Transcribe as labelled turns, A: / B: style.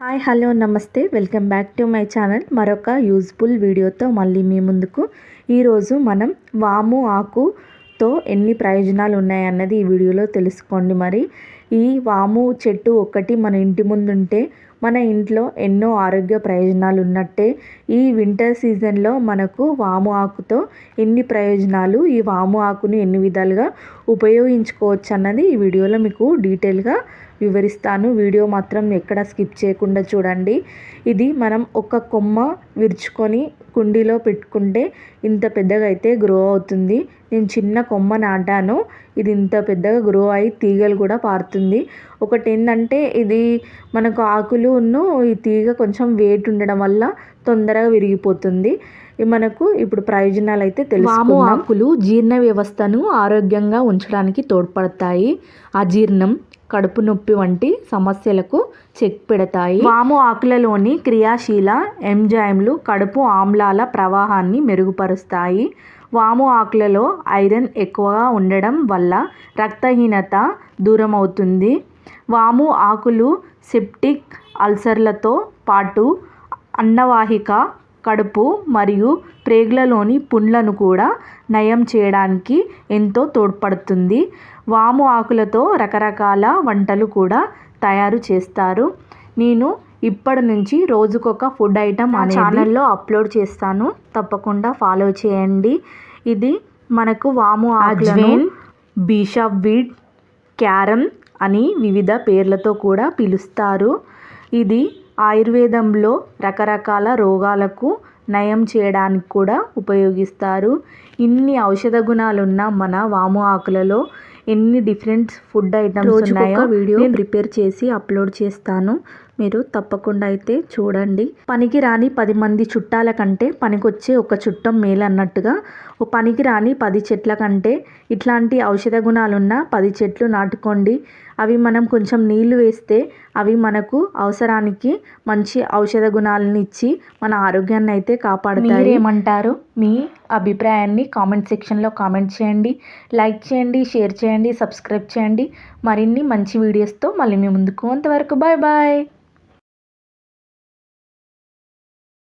A: Hi hello నమస్తే. Welcome back to my channel. మరొక useful వీడియోతో మళ్ళీ మీ ముందుకు. ఈరోజు మనం వాము ఆకు తో ఎన్ని ప్రయోజనాలు ఉన్నాయన్నది ఈ వీడియోలో తెలుసుకోండి మరి. ఈ వాము చెట్టు ఒకటి మన ఇంటి ముందు ఉంటే మన ఇంట్లో ఎన్నో ఆరోగ్య ప్రయోజనాలు ఉన్నట్టే ఈ వింటర్ సీజన్లో మనకు వాము ఆకుతో ఎన్ని ప్రయోజనాలు ఈ వాము ఆకును ఎన్ని విధాలుగా ఉపయోగించుకోవచ్చు అన్నది ఈ వీడియోలో మీకు డీటెయిల్గా వివరిస్తాను. వీడియో మాత్రం ఎక్కడ స్కిప్ చేయకుండా చూడండి. ఇది మనం ఒక కొమ్మ విరుచుకొని కుండీలో పెట్టుకుంటే ఇంత పెద్దగా అయితే గ్రో అవుతుంది. నేను చిన్న కొమ్మ నాటాను. ఇది ఇంత పెద్దగా గ్రో అయి తీగలు కూడా పారుతుంది. ఒకటి ఏంటంటే ఇది మనకు ఆకులు ఉన్ను ఈ తీగ కొంచెం వెయిట్ ఉండడం వల్ల తొందరగా విరిగిపోతుంది. మనకు ఇప్పుడు ప్రయోజనాలు అయితే తెలుసు ఆకులు జీర్ణ వ్యవస్థను ఆరోగ్యంగా ఉంచడానికి తోడ్పడతాయి. అజీర్ణం కడుపు నొప్పి వంటి సమస్యలకు చెక్ పెడతాయి. వాము ఆకులలోని క్రియాశీల ఎంజైమ్లు కడుపు ఆమ్లాల ప్రవాహాన్ని మెరుగుపరుస్తాయి. వాము ఆకులలో ఐరన్ ఎక్కువగా ఉండడం వల్ల రక్తహీనత దూరం అవుతుంది వాము ఆకులు సెప్టిక్ అల్సర్లతో పాటు అన్నవాహిక కడుపు మరియు ప్రేగులలోని పుండ్లను కూడా నయం చేయడానికి ఎంతో తోడ్పడుతుంది. వాము ఆకులతో రకరకాల వంటలు కూడా తయారు చేస్తారు. నేను ఇప్పటి నుంచి రోజుకొక ఫుడ్ ఐటమ్ ఆ ఛానల్లో అప్లోడ్ చేస్తాను. తప్పకుండా ఫాలో చేయండి. ఇది మనకు వాము ఆకులను బీషప్ వీడ్ క్యారమ్ అని వివిధ పేర్లతో కూడా పిలుస్తారు. ఇది ఆయుర్వేదంలో రకరకాల రోగాలకు నయం చేయడానికి కూడా ఉపయోగిస్తారు. ఇన్ని ఔషధ గుణాలున్న మన వాము ఆకులలో ఎన్ని డిఫరెంట్ ఫుడ్ ఐటమ్స్ ఉన్నాయో వీడియో ప్రిపేర్ చేసి అప్లోడ్ చేస్తాను. మీరు తప్పకుండా అయితే చూడండి. పనికి రాని పది మంది చుట్టాల కంటే పనికొచ్చే ఒక చుట్టం మేలు అన్నట్టుగా ఓ పనికి రాని పది చెట్ల కంటే ఇట్లాంటి ఔషధ గుణాలున్న పది చెట్లు నాటుకోండి. అవి మనం కొంచెం నీళ్ళు వేస్తే అవి మనకు అవసరానికి మంచి ఔషధ గుణాలను ఇచ్చి మన ఆరోగ్యాన్ని అయితే కాపాడుతాయి. ఏమంటారు మీ అభిప్రాయాన్ని కామెంట్ సెక్షన్లో కామెంట్ చేయండి. లైక్ చేయండి షేర్ చేయండి సబ్స్క్రైబ్ చేయండి. మరిన్ని మంచి వీడియోస్తో మళ్ళీ మీ ముందుకు అంతవరకు బాయ్ బాయ్